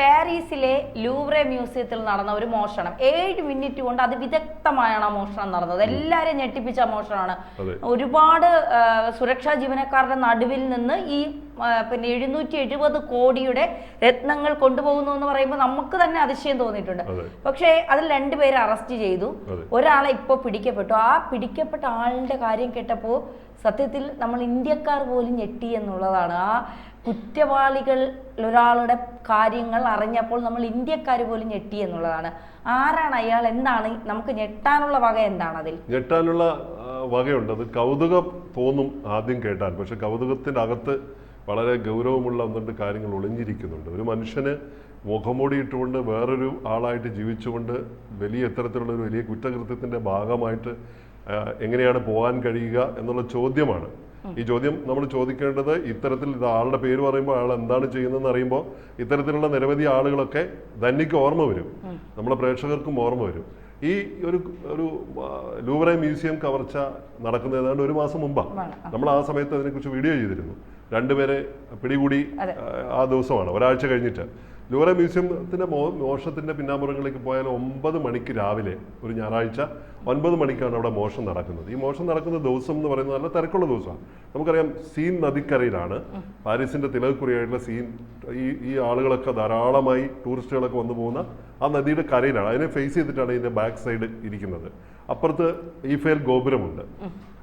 പാരീസിലെ ലൂവ്രെ മ്യൂസിയത്തിൽ നടന്ന ഒരു മോഷണം. ഏഴ് മിനിറ്റ് കൊണ്ട് അതിവിദഗ്ധമായാണ് ആ മോഷണം നടന്നത്. എല്ലാവരെയും ഞെട്ടിപ്പിച്ച മോഷണമാണ്. ഒരുപാട് സുരക്ഷാ ജീവനക്കാരുടെ നടുവിൽ നിന്ന് ഈ പിന്നെ എഴുന്നൂറ്റി എഴുപത് കോടിയുടെ രത്നങ്ങൾ കൊണ്ടുപോകുന്നു എന്ന് പറയുമ്പോൾ നമുക്ക് തന്നെ അതിശയം തോന്നിയിട്ടുണ്ട്. പക്ഷേ അതിൽ രണ്ടുപേരെ അറസ്റ്റ് ചെയ്തു. ഒരാളെ ഇപ്പോൾ പിടിക്കപ്പെട്ടു. ആ പിടിക്കപ്പെട്ട ആളിന്റെ കാര്യം കേട്ടപ്പോൾ സത്യത്തിൽ നമ്മൾ ഇന്ത്യക്കാർ പോലും ഞെട്ടി എന്നുള്ളതാണ്. ആ കുറ്റവാളികൾ ഒരാളുടെ കാര്യങ്ങൾ അറിഞ്ഞപ്പോൾ നമ്മൾ ഇന്ത്യക്കാർ പോലും ഞെട്ടി എന്നുള്ളതാണ്. ആരാണ് അയാൾ? എന്താണ്? നമുക്ക് ഞെട്ടാനുള്ള വക എന്താണ് അതിൽ? ഞെട്ടാനുള്ള വകയുണ്ട്. അത് കൗതുകം തോന്നും ആദ്യം കേട്ടാൽ. പക്ഷെ കൗതുകത്തിന്റെ അകത്ത് വളരെ ഗൗരവമുള്ള ഒന്ന് കാര്യങ്ങൾ ഒളിഞ്ഞിരിക്കുന്നുണ്ട്. ഒരു മനുഷ്യന് മുഖമൂടിയിട്ടുകൊണ്ട് വേറൊരു ആളായിട്ട് ജീവിച്ചുകൊണ്ട് വലിയ ഇത്തരത്തിലുള്ള ഒരു വലിയ കുറ്റകൃത്യത്തിന്റെ ഭാഗമായിട്ട് എങ്ങനെയാണ് പോകാൻ കഴിയുക എന്നുള്ള ചോദ്യമാണ്. ഈ ചോദ്യം നമ്മൾ ചോദിക്കേണ്ടത് ഇത്തരത്തിൽ ഇത് ആളുടെ പേര് പറയുമ്പോൾ അയാൾ എന്താണ് ചെയ്യുന്നതെന്ന് അറിയുമ്പോൾ ഇത്തരത്തിലുള്ള നിരവധി ആളുകളൊക്കെ ധന്യക്ക് ഓർമ്മ വരും. നമ്മളെ പ്രേക്ഷകർക്കും ഓർമ്മ വരും. ഈ ഒരു ഒരു ലൂവറ മ്യൂസിയം കവർച്ച നടക്കുന്ന ഏതാണ്ട് ഒരു മാസം മുമ്പാണ്. നമ്മൾ ആ സമയത്ത് അതിനെക്കുറിച്ച് വീഡിയോ ചെയ്തിരുന്നു. രണ്ടുപേരെ പിടികൂടി ആ ദിവസമാണ് ഒരാഴ്ച കഴിഞ്ഞിട്ട്. ലൂവറെ മ്യൂസിയത്തിന്റെ മോ മോഷത്തിന്റെ പിന്നാമ്പുറങ്ങളിലേക്ക് പോയാൽ ഒമ്പത് മണിക്ക് രാവിലെ ഒരു ഞായറാഴ്ച ഒൻപത് മണിക്കാണ് അവിടെ മോഷം നടക്കുന്നത്. ഈ മോഷം നടക്കുന്ന ദിവസം എന്ന് പറയുന്നത് നല്ല തിരക്കുള്ള ദിവസമാണ്. നമുക്കറിയാം സീൻ നദിക്കരയിലാണ്. പാരീസിന്റെ തിലകക്കുറിയായിട്ടുള്ള സീൻ ഈ ഈ ആളുകളൊക്കെ ധാരാളമായി ടൂറിസ്റ്റുകളൊക്കെ വന്നു പോകുന്ന ആ നദിയുടെ കരയിലാണ്. അതിനെ ഫേസ് ചെയ്തിട്ടാണ് ഇതിന്റെ ബാക്ക് സൈഡ് ഇരിക്കുന്നത്. അപ്പുറത്ത് ഈഫേൽ ഗോപുരമുണ്ട്.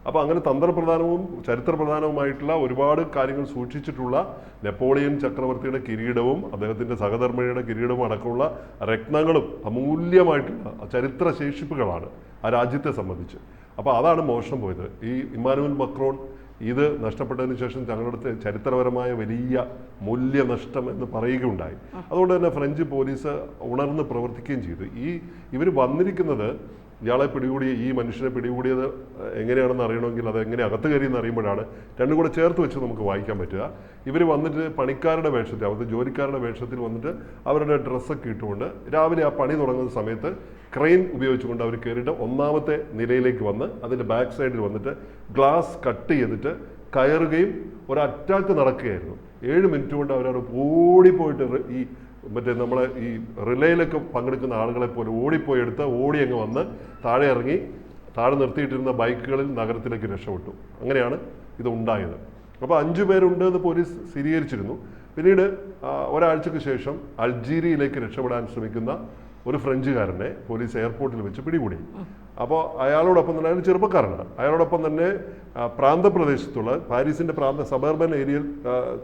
അപ്പോൾ അങ്ങനെ തന്ത്രപ്രധാനവും ചരിത്രപ്രധാനവുമായിട്ടുള്ള ഒരുപാട് കാര്യങ്ങൾ സൂക്ഷിച്ചിട്ടുള്ള നെപ്പോളിയൻ ചക്രവർത്തിയുടെ കിരീടവും അദ്ദേഹത്തിന്റെ സഹധർമ്മിണിയുടെ കിരീടവും അടക്കമുള്ള രത്നങ്ങളും അമൂല്യമായിട്ടുള്ള ചരിത്ര ശേഷിപ്പുകളാണ് ആ രാജ്യത്തെ സംബന്ധിച്ച്. അപ്പോൾ അതാണ് മോഷണം പോയത്. ഈ ഇമ്മാനുവൽ മക്രോൺ ഇത് നഷ്ടപ്പെട്ടതിന് ശേഷം തങ്ങളുടെ ചരിത്രപരമായ വലിയ മൂല്യനഷ്ടം എന്ന് പറയുകയുണ്ടായി. അതുകൊണ്ട് തന്നെ ഫ്രഞ്ച് പോലീസ് ഉണർന്ന് പ്രവർത്തിക്കുകയും ചെയ്തു. ഈ ഇവർ വന്നിരിക്കുന്നത് ഇയാളെ പിടികൂടി ഈ മനുഷ്യനെ പിടികൂടിയത് എങ്ങനെയാണെന്ന് അറിയണമെങ്കിൽ അത് എങ്ങനെ അകത്ത് കയറിയെന്ന് അറിയുമ്പോഴാണ് രണ്ടും കൂടെ ചേർത്ത് വെച്ച് നമുക്ക് വായിക്കാൻ പറ്റുക. ഇവർ വന്നിട്ട് പണിക്കാരുടെ വേഷത്തിൽ അവിടുത്തെ ജോലിക്കാരുടെ വേഷത്തിൽ വന്നിട്ട് അവരുടെ ഡ്രസ്സൊക്കെ ഇട്ടുകൊണ്ട് രാവിലെ ആ പണി തുടങ്ങുന്ന സമയത്ത് ക്രെയിൻ ഉപയോഗിച്ചുകൊണ്ട് അവർ കയറിയിട്ട് ഒന്നാമത്തെ നിലയിലേക്ക് വന്ന് അതിന്റെ ബാക്ക് സൈഡിൽ വന്നിട്ട് ഗ്ലാസ് കട്ട് ചെയ്തിട്ട് കയറുകയും ഒരു നടക്കുകയായിരുന്നു. ഏഴ് മിനിറ്റ് കൊണ്ട് അവരവിടെ ഓടിപ്പോയിട്ട് ഈ മറ്റേ നമ്മളെ ഈ റിലേയിലൊക്കെ പങ്കെടുക്കുന്ന ആളുകളെ പോലെ ഓടിപ്പോയി എടുത്ത് ഓടി അങ്ങ് വന്ന് താഴെ ഇറങ്ങി താഴെ നിർത്തിയിട്ടിരുന്ന ബൈക്കുകളിൽ നഗരത്തിലേക്ക് രക്ഷപ്പെട്ടു. അങ്ങനെയാണ് ഇത് ഉണ്ടായത്. അപ്പോൾ അഞ്ചു പേരുണ്ട് എന്ന് പോലീസ് സ്ഥിരീകരിച്ചിരുന്നു. പിന്നീട് ഒരാഴ്ചക്ക് ശേഷം അൾജീരിയയിലേക്ക് രക്ഷപ്പെടാൻ ശ്രമിക്കുന്ന ഒരു ഫ്രഞ്ചുകാരനെ പോലീസ് എയർപോർട്ടിൽ വെച്ച് പിടികൂടി. അപ്പോൾ അയാളോടൊപ്പം തന്നെ അയാൾ ചെറുപ്പക്കാരനാണ്. അയാളോടൊപ്പം തന്നെ പ്രാന്തപ്രദേശത്തുള്ള പാരീസിന്റെ പ്രാന്ത സബർബൻ ഏരിയയിൽ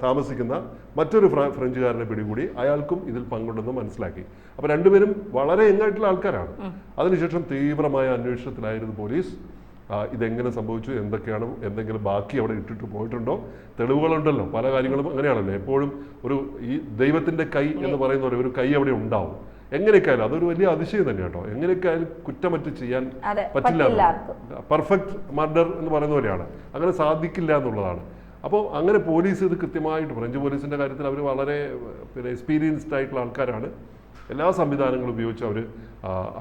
താമസിക്കുന്ന മറ്റൊരു ഫ്ര- ഫ്രഞ്ചുകാരനെ പിടികൂടി അയാൾക്കും ഇതിൽ പങ്കുണ്ടെന്ന് മനസ്സിലാക്കി. അപ്പോൾ രണ്ടുപേരും വളരെ എങ്ങായിട്ടുള്ള ആൾക്കാരാണ്. അതിനുശേഷം തീവ്രമായ അന്വേഷണത്തിലായിരുന്നു പോലീസ്. ഇതെങ്ങനെ സംഭവിച്ചു? എന്തൊക്കെയാണ്? എന്തെങ്കിലും ബാക്കി അവിടെ ഇട്ടിട്ട് പോയിട്ടുണ്ടോ? തെളിവുകളുണ്ടല്ലോ. പല കാര്യങ്ങളും അങ്ങനെയാണല്ലോ. എപ്പോഴും ഒരു ഈ ദൈവത്തിന്റെ കൈ എന്ന് പറയുന്ന ഒരു കൈ അവിടെ ഉണ്ടാവും. എങ്ങനെയൊക്കെ ആയാലും അതൊരു വലിയ അതിശയം തന്നെ കേട്ടോ. എങ്ങനെയൊക്കെയാലും കുറ്റമറ്റ് ചെയ്യാൻ പറ്റില്ല. പെർഫെക്റ്റ് മർഡർ എന്ന് പറയുന്ന പോലെയാണ്. അങ്ങനെ സാധിക്കില്ല എന്നുള്ളതാണ്. അപ്പോൾ അങ്ങനെ പോലീസ് ഇത് കൃത്യമായിട്ട് ഫ്രഞ്ച് പോലീസിന്റെ കാര്യത്തിൽ അവർ വളരെ പിന്നെ എക്സ്പീരിയൻസ്ഡ് ആയിട്ടുള്ള ആൾക്കാരാണ്. എല്ലാ സംവിധാനങ്ങളും ഉപയോഗിച്ച് അവർ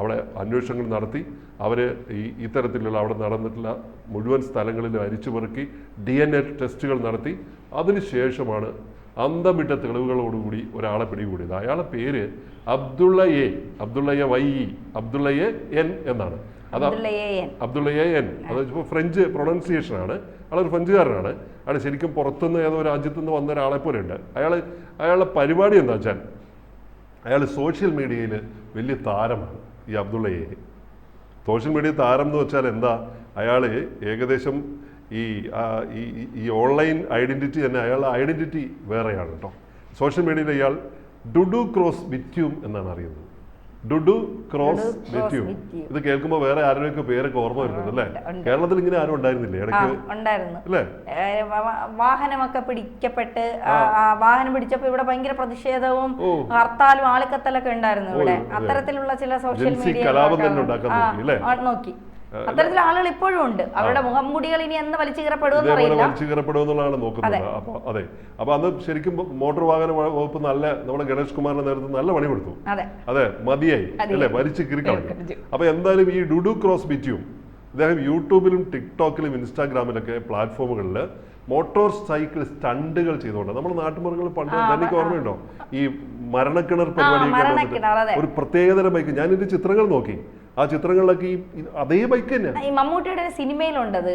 അവിടെ അന്വേഷണങ്ങൾ നടത്തി. അവർ ഈ ഇത്തരത്തിലുള്ള അവിടെ നടന്നിട്ടുള്ള മുഴുവൻ സ്ഥലങ്ങളിലും അരിച്ചു പെറുക്കി ഡി എൻ എ ടെസ്റ്റുകൾ നടത്തി. അതിനുശേഷമാണ് അന്തം വിട്ട തെളിവുകളോടുകൂടി ഒരാളെ പിടികൂടിയത്. അയാളെ പേര് Abdullah A Abdullah A Y E Abdullah N എന്നാണ്. അത് അബ്ദുള്ള എൻ. അത് ഫ്രഞ്ച് പ്രൊണൗൺസിയേഷൻ ആണ് അയാളൊരു ഫ്രഞ്ചുകാരനാണ്. അയാൾ ശരിക്കും പുറത്തുനിന്ന് ഏതോ രാജ്യത്തു നിന്ന് വന്ന ഒരാളെ പോലെ ഉണ്ട് അയാൾ അയാളുടെ പരിപാടി എന്താ വെച്ചാൽ അയാൾ സോഷ്യൽ മീഡിയയിൽ വലിയ താരമാണ് ഈ അബ്ദുള്ള എ. സോഷ്യൽ മീഡിയ താരം എന്ന് വെച്ചാൽ എന്താ? അയാൾ ഏകദേശം ഈ ഈ ഓൺലൈൻ ഐഡന്റിറ്റി തന്നെ അയാളുടെ ഐഡന്റിറ്റി വേറെയാണ് കേട്ടോ. സോഷ്യൽ മീഡിയയിൽ അയാൾ ഡുഡു ക്രോസ് വിറ്റ്യൂം എന്നാണ് അറിയുന്നത്. ഡുഡു ക്രോസ് ബിറ്റ്യൂം. ഇത് കേൾക്കുമ്പോൾ വേറെ ആരുടെയൊക്കെ പേരൊക്കെ ഓർമ്മ വരുന്നത് അല്ലേ. കേരളത്തിൽ ഇങ്ങനെ ആരും ഉണ്ടായിരുന്നില്ല ഇടയ്ക്ക്? ഉണ്ടായിരുന്നു. അല്ലേ? വാഹനമൊക്കെ പിടിക്കപ്പെട്ട് വാഹനം പിടിച്ചപ്പോ ഇവിടെ ഭയങ്കര പ്രതിഷേധവും. ഹർത്താലും ആളിക്കത്തലൊക്കെ ഉണ്ടായിരുന്നു ഇവിടെ. അത്തരത്തിലുള്ള ചില സോഷ്യൽ മീഡിയ കലാപം തന്നെ ഉണ്ടാക്കാൻ അല്ലേ? നോക്കി. അത്തരത്തിൽ ആളുകൾ ഇപ്പോഴും ഉണ്ട്. അവരുടെ മുഖംമുടികൾ ഇനി എന്ന് വലിച്ചുകീറപ്പെടുമെന്നുള്ളതാണ് നോക്കുന്നത്. അപ്പൊ അതെ. അപ്പൊ അന്ന് ശരിക്കും മോട്ടോർ വാഹന വകുപ്പ് നല്ല നമ്മുടെ ഗണേഷ് കുമാറിന്റെ നേതൃത്വം നല്ല പണി കൊടുത്തു. അതെ. അതെ മതിയായി. അല്ലെ? വലിച്ചു കീറിക്കളഞ്ഞു. അപ്പൊ എന്തായാലും ഈ ഡുഡു ക്രോസ് ബിറ്റിയും അദ്ദേഹം യൂട്യൂബിലും ടിക്ടോക്കിലും ഇൻസ്റ്റാഗ്രാമിലൊക്കെ പ്ലാറ്റ്ഫോമുകളിൽ മോട്ടോർ സൈക്കിൾ സ്റ്റണ്ടുകൾ ചെയ്തുകൊണ്ട് നമ്മുടെ നാട്ടുമൃഗങ്ങൾ പണ്ട് എനിക്ക് തനിക്ക്. ഓർമ്മയുണ്ടോ? ഈ മരണക്കിണർ പരിപാടി ഒരു പ്രത്യേകതരം ബൈക്ക്. ഞാൻ ഇതിന്റെ ചിത്രങ്ങൾ നോക്കി. ആ ചിത്രങ്ങളിലൊക്കെ ഈ അതേ ബൈക്ക് തന്നെയാണ് ഈ മമ്മൂട്ടിയുടെ ഒരു സിനിമയിലുണ്ടത്.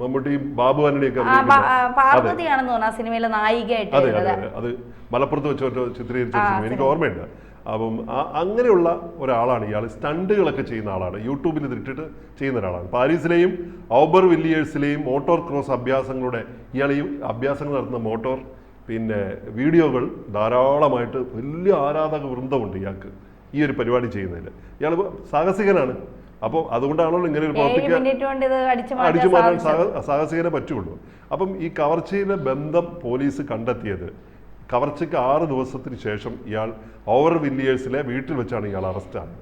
മമ്മൂട്ടിയും ബാബു ആന്റണിയൊക്കെ പാർവതിയാണെന്ന് തോന്നുന്നു ആ സിനിമയിലെ നായികയായിട്ട് അതെ അതെ അത്. മലപ്പുറത്ത് വെച്ചോട്ട് ചിത്രീകരിച്ച സിനിമ. എനിക്ക് ഓർമ്മയുണ്ട്. അപ്പം അങ്ങനെയുള്ള ഒരാളാണ് ഇയാൾ. സ്റ്റണ്ടുകളൊക്കെ ചെയ്യുന്ന ആളാണ്. യൂട്യൂബിൽ ഇതിട്ടിട്ട് ചെയ്യുന്ന ഒരാളാണ്. പാരീസിലെയും ഔബർ വില്ലിയേഴ്സിലെയും മോട്ടോർ ക്രോസ് അഭ്യാസങ്ങളുടെ ഇയാൾ ഈ അഭ്യാസങ്ങൾ നടത്തുന്ന മോട്ടോർ പിന്നെ വീഡിയോകൾ ധാരാളമായിട്ട് വലിയ ആരാധക വൃന്ദമുണ്ട് ഇയാൾക്ക്. ഈ ഒരു പരിപാടി ചെയ്യുന്നതിൽ ഇയാൾ സാഹസികനാണ്. അപ്പോൾ അതുകൊണ്ടാണല്ലോ ഇങ്ങനെ ഒരു പ്രവർത്തിക്കാൻ അടിച്ചു മാറ്റാൻ സാഹസികനെ പറ്റുള്ളൂ. അപ്പം ഈ കവർച്ചയിലെ ബന്ധം പോലീസ് കണ്ടെത്തിയത് കവർച്ചയ്ക്ക് ആറ് ദിവസത്തിന് ശേഷം ഇയാൾ ഓവർ വില്ലിയേഴ്സിലെ വീട്ടിൽ വെച്ചാണ് ഇയാൾ അറസ്റ്റ് ആയത്.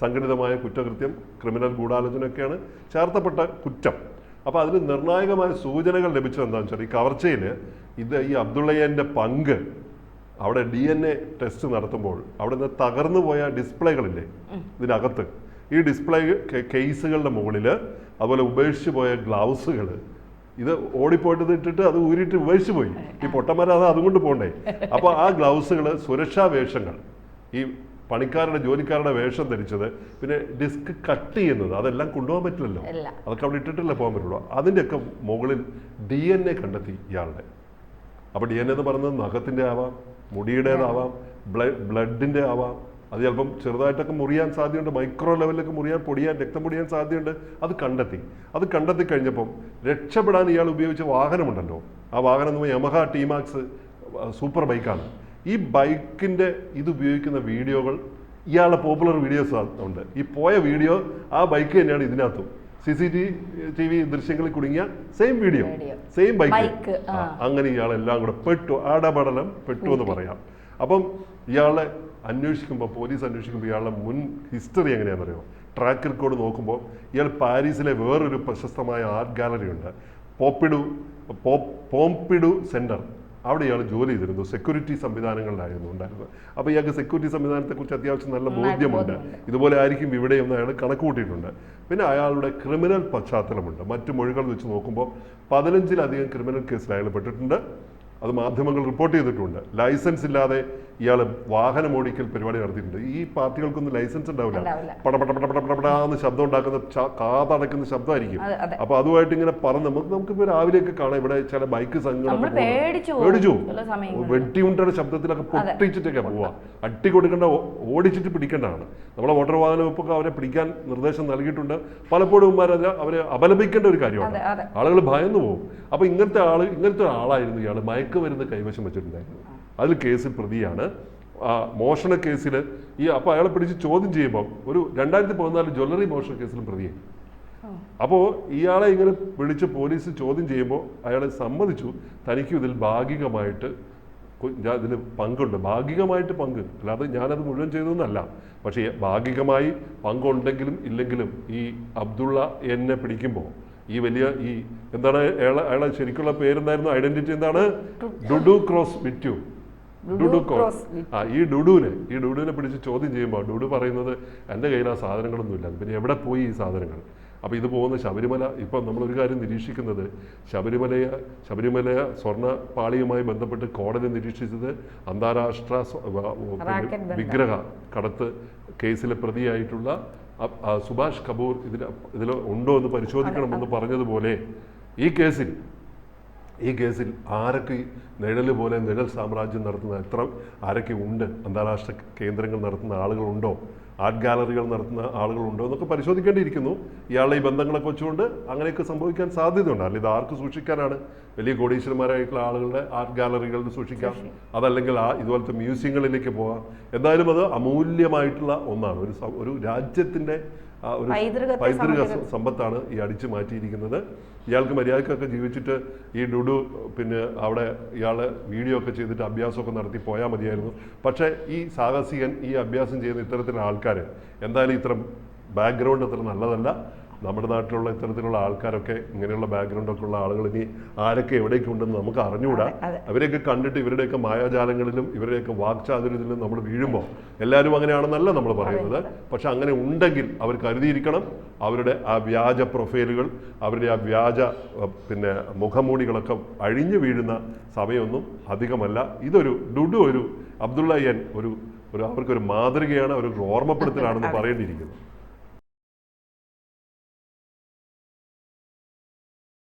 സംഘടിതമായ കുറ്റകൃത്യം ക്രിമിനൽ ഗൂഢാലോചനയൊക്കെയാണ് ചേർത്തപ്പെട്ട കുറ്റം. അപ്പോൾ അതിന് നിർണായകമായ സൂചനകൾ ലഭിച്ചത് എന്താണെന്ന് വെച്ചാൽ ഈ കവർച്ചയിൽ ഇത് ഈ അബ്ദുള്ളയ്യന്റെ പങ്ക് അവിടെ ഡി എൻ എ ടെസ്റ്റ് നടത്തുമ്പോൾ അവിടെ നിന്ന് തകർന്നു പോയ ഡിസ്പ്ലേകളില്ലേ ഇതിനകത്ത്. ഈ ഡിസ്പ്ലേ കേസുകളുടെ മുകളിൽ അതുപോലെ ഉപേക്ഷിച്ച് പോയ ഗ്ലൗസുകൾ ഇത് ഓടിപ്പോയിട്ട് ഇട്ടിട്ട് അത് ഊരിയിട്ട് ഉപേക്ഷിച്ച് പോയി. ഈ പൊട്ടന്മാർ അത് അതുകൊണ്ട് പോകണ്ടേ. അപ്പോൾ ആ ഗ്ലൗസുകൾ സുരക്ഷാ വേഷങ്ങൾ. ഈ പണിക്കാരുടെ ജോലിക്കാരുടെ വേഷം ധരിച്ചത് പിന്നെ ഡിസ്ക് കട്ട് ചെയ്യുന്നത് അതെല്ലാം കൊണ്ടുപോകാൻ പറ്റില്ലല്ലോ. അതൊക്കെ അവിടെ ഇട്ടിട്ടല്ലേ പോകാൻ പറ്റുള്ളൂ. അതിന്റെയൊക്കെ മുകളിൽ ഡി എൻ എ കണ്ടെത്തി ഇയാളുടെ. അപ്പോൾ ഡി എൻ എന്ന് പറയുന്നത് നഖത്തിന്റെ ആവാം മുടിയുടേതാവാം ബ്ലഡിന്റെ ആവാം. അത് ചിലപ്പം ചെറുതായിട്ടൊക്കെ മുറിയാൻ സാധ്യതയുണ്ട് മൈക്രോ ലെവലിലൊക്കെ മുറിയാൻ പൊടിയാൻ രക്തം പൊടിയാൻ സാധ്യതയുണ്ട്. അത് കണ്ടെത്തി. അത് കണ്ടെത്തി കഴിഞ്ഞപ്പം രക്ഷപ്പെടാൻ ഇയാൾ ഉപയോഗിച്ച വാഹനമുണ്ടല്ലോ. ആ വാഹനം എന്ന് യമഹ ടീമാക്സ് സൂപ്പർ ബൈക്കാണ്. ഈ ബൈക്കിന്റെ ഇത് ഉപയോഗിക്കുന്ന വീഡിയോകൾ ഇയാളുടെ പോപ്പുലർ വീഡിയോസ് ഉണ്ട്. ഈ പോയ വീഡിയോ ആ ബൈക്ക് തന്നെയാണ് ഇതിനകത്തും. C C T T V ദൃശ്യങ്ങളിൽ കുടുങ്ങിയ സെയിം വീഡിയോ. സെയിം ബൈക്ക് അങ്ങനെ ഇയാളെല്ലാം കൂടെ പെട്ടു ആടപടലം പെട്ടു എന്ന് പറയാം. അപ്പം ഇയാളെ അന്വേഷിക്കുമ്പോൾ പോലീസ് അന്വേഷിക്കുമ്പോൾ ഇയാളുടെ മുൻ ഹിസ്റ്ററി എങ്ങനെയാണെന്നറിയോ? ട്രാക്ക് റെക്കോർഡ് നോക്കുമ്പോൾ ഇയാൾ പാരീസിലെ വേറൊരു പ്രശസ്തമായ ആർട്ട് ഗാലറി ഉണ്ട്. പോപ്പിഡു പോംപിഡു സെന്റർ അവിടെ ഇയാൾ ജോലി ചെയ്തിരുന്നു സെക്യൂരിറ്റി സംവിധാനങ്ങളിലായിരുന്നു ഉണ്ടായിരുന്നത്. അപ്പോൾ ഇയാൾക്ക് സെക്യൂരിറ്റി സംവിധാനത്തെക്കുറിച്ച് അത്യാവശ്യം നല്ല ബോധ്യമുണ്ട്. ഇതുപോലെ ആയിരിക്കും ഇവിടെയെന്ന് അയാൾ കണക്കുകൂട്ടിയിട്ടുണ്ട്. പിന്നെ അയാളുടെ ക്രിമിനൽ പശ്ചാത്തലമുണ്ട്. മറ്റു മൊഴികൾ വെച്ച് നോക്കുമ്പോൾ പതിനഞ്ചിലധികം ക്രിമിനൽ കേസിൽ അയാൾ പെട്ടിട്ടുണ്ട്. അത് മാധ്യമങ്ങൾ റിപ്പോർട്ട് ചെയ്തിട്ടുണ്ട്. ലൈസൻസ് ഇല്ലാതെ ഇയാൾ വാഹനം ഓടിക്കൽ പരിപാടി നടത്തിയിട്ടുണ്ട്. ഈ പാർട്ടികൾക്കൊന്നും ലൈസൻസ് ഉണ്ടാവില്ല. പടപടപടപടപടാന്ന് പട പട പട പട പട ശബ്ദം ഉണ്ടാക്കുന്ന കാതടക്കുന്ന ശബ്ദമായിരിക്കും. അപ്പൊ അതുമായിട്ട് ഇങ്ങനെ പറഞ്ഞ് നമുക്ക് നമുക്ക് രാവിലെ രാവിലെയൊക്കെ കാണാം. ഇവിടെ ചില ബൈക്ക് സംഘടിച്ചു. പേടിച്ചു. വെട്ടിയുണ്ടയുടെ ശബ്ദത്തിലൊക്കെ പൊട്ടിച്ചിട്ടൊക്കെ പോവാ. അട്ടി കൊടുക്കേണ്ട ഓടിച്ചിട്ട് പിടിക്കേണ്ടതാണ്. നമ്മളെ മോട്ടോർ വാഹന വകുപ്പൊക്കെ അവരെ പിടിക്കാൻ നിർദ്ദേശം നൽകിയിട്ടുണ്ട്. പലപ്പോഴും അവരെ അപലപിക്കേണ്ട ഒരു കാര്യമാണ്. ആളുകൾ ഭയന്നു പോകും. അപ്പൊ ഇങ്ങനത്തെ ആൾ ഇങ്ങനത്തെ ആളായിരുന്നു ഇയാൾ മയക്കുമരുന്ന് കൈവശം വെച്ചിട്ടുണ്ടായിരുന്നു അതിൽ കേസിൽ പ്രതിയാണ്. ആ, മോഷണ കേസിൽ ഈ അപ്പോൾ അയാളെ പിടിച്ച് ചോദ്യം ചെയ്യുമ്പോൾ ഒരു രണ്ടായിരത്തി പതിനാല് ജ്വല്ലറി മോഷണ കേസിലും പ്രതിയാണ് അപ്പോൾ ഇയാളെ ഇങ്ങനെ വിളിച്ച് പോലീസ് ചോദ്യം ചെയ്യുമ്പോൾ അയാളെ സമ്മതിച്ചു. തനിക്കും ഇതിൽ ഭാഗികമായിട്ട് ഇതിൽ പങ്കുണ്ട്. ഭാഗികമായിട്ട് പങ്ക്. അല്ലാതെ ഞാനത് മുഴുവൻ ചെയ്തതെന്നല്ല. പക്ഷേ ഭാഗികമായി പങ്കുണ്ടെങ്കിലും ഇല്ലെങ്കിലും ഈ അബ്ദുള്ള എന്നെ പിടിക്കുമ്പോൾ ഈ വലിയ ഈ എന്താണ് അയാളെ അയാളെ ശരിക്കുള്ള പേരെന്തായിരുന്നു? ഐഡന്റിറ്റി എന്താണ്? ഡുഡു ക്രോസ് ബിറ്റു ഡുഡു ക്രോസ് ആ ഈ ഡുഡുവിനെ ഈ ഡുഡുവിനെ പിടിച്ച് ചോദ്യം ചെയ്യുമ്പോൾ ഡുഡു പറയുന്നത് എന്റെ കയ്യിൽ ആ സാധനങ്ങളൊന്നും ഇല്ല പിന്നെ എവിടെ പോയി ഈ സാധനങ്ങൾ? അപ്പോൾ ഇത് പോകുന്ന ശബരിമല ഇപ്പം നമ്മളൊരു കാര്യം നിരീക്ഷിക്കുന്നത് ശബരിമലയെ ശബരിമല സ്വർണ പാളിയുമായി ബന്ധപ്പെട്ട് കോടതി നിരീക്ഷിച്ചത് അന്താരാഷ്ട്ര. വിഗ്രഹ കടത്ത് കേസിലെ പ്രതിയായിട്ടുള്ള സുഭാഷ് കപൂർ ഇതിൽ ഇതിൽ ഉണ്ടോ എന്ന് പരിശോധിക്കണമെന്ന് പറഞ്ഞതുപോലെ ഈ കേസിൽ ഈ കേസിൽ ആരൊക്കെ നിഴൽ പോലെ നിഴൽ സാമ്രാജ്യം നടത്തുന്ന എത്ര ആരൊക്കെ ഉണ്ട്? അന്താരാഷ്ട്ര കേന്ദ്രങ്ങൾ നടത്തുന്ന ആളുകളുണ്ടോ? ആർട്ട് ഗാലറികൾ നടത്തുന്ന ആളുകളുണ്ടോ എന്നൊക്കെ പരിശോധിക്കേണ്ടിയിരിക്കുന്നു. ഇയാളുടെ ഈ ബന്ധങ്ങളൊക്കെ വെച്ചുകൊണ്ട് അങ്ങനെയൊക്കെ സംഭവിക്കാൻ സാധ്യതയുണ്ട്. അല്ലെങ്കിൽ ഇത് ആർക്ക് സൂക്ഷിക്കാനാണ്? വലിയ കോടീശ്വരന്മാരായിട്ടുള്ള ആളുകളുടെ ആർട്ട് ഗാലറികളിൽ സൂക്ഷിക്കാം. അതല്ലെങ്കിൽ ആ ഇതുപോലത്തെ മ്യൂസിയങ്ങളിലേക്ക് പോകാം എന്തായാലും അത് അമൂല്യമായിട്ടുള്ള ഒന്നാണ്. ഒരു ഒരു രാജ്യത്തിന്റെ ഒരു പൈതൃക സമ്പത്താണ് ഈ അടിച്ച് മാറ്റിയിരിക്കുന്നത്. ഇയാൾക്ക് മര്യാദക്കൊക്കെ ജീവിച്ചിട്ട് ഈ ഡുഡു പിന്നെ അവിടെ ഇയാളെ വീഡിയോ ഒക്കെ ചെയ്തിട്ട് അഭ്യാസമൊക്കെ നടത്തി പോയാൽ മതിയായിരുന്നു. പക്ഷേ ഈ സാഹസികൻ ഈ അഭ്യാസം ചെയ്യുന്ന ഇത്തരത്തിലുള്ള ആൾക്കാർ എന്തായാലും ഇത്ര ബാക്ക്ഗ്രൗണ്ട് അത്ര നല്ലതല്ല. നമ്മുടെ നാട്ടിലുള്ള ഇത്തരത്തിലുള്ള ആൾക്കാരൊക്കെ ഇങ്ങനെയുള്ള ബാക്ക്ഗ്രൗണ്ട് ഒക്കെ ഉള്ള ആളുകൾ ഇനി ആരൊക്കെ എവിടേക്ക് ഉണ്ടെന്ന് നമുക്ക് അറിഞ്ഞുകൂടാ. അവരെയൊക്കെ കണ്ടിട്ട് ഇവരുടെയൊക്കെ മായാജാലങ്ങളിലും ഇവരുടെയൊക്കെ വാക്ചാതുര്യത്തിലും നമ്മൾ വീഴുമ്പോൾ എല്ലാവരും അങ്ങനെയാണെന്നല്ല നമ്മൾ പറയുന്നത്. പക്ഷെ അങ്ങനെ ഉണ്ടെങ്കിൽ അവർ കരുതിയിരിക്കണം അവരുടെ ആ വ്യാജ പ്രൊഫൈലുകൾ അവരുടെ ആ വ്യാജ പിന്നെ മുഖമൂടികളൊക്കെ അഴിഞ്ഞു വീഴുന്ന സമയമൊന്നും അധികമല്ല. ഇതൊരു ഡുഡു ഒരു അബ്ദുള്ള ഒരു ഒരു അവർക്കൊരു മാതൃകയാണ് ഒരു ഓർമ്മപ്പെടുത്തലാണെന്ന് പറയേണ്ടിയിരിക്കുന്നു.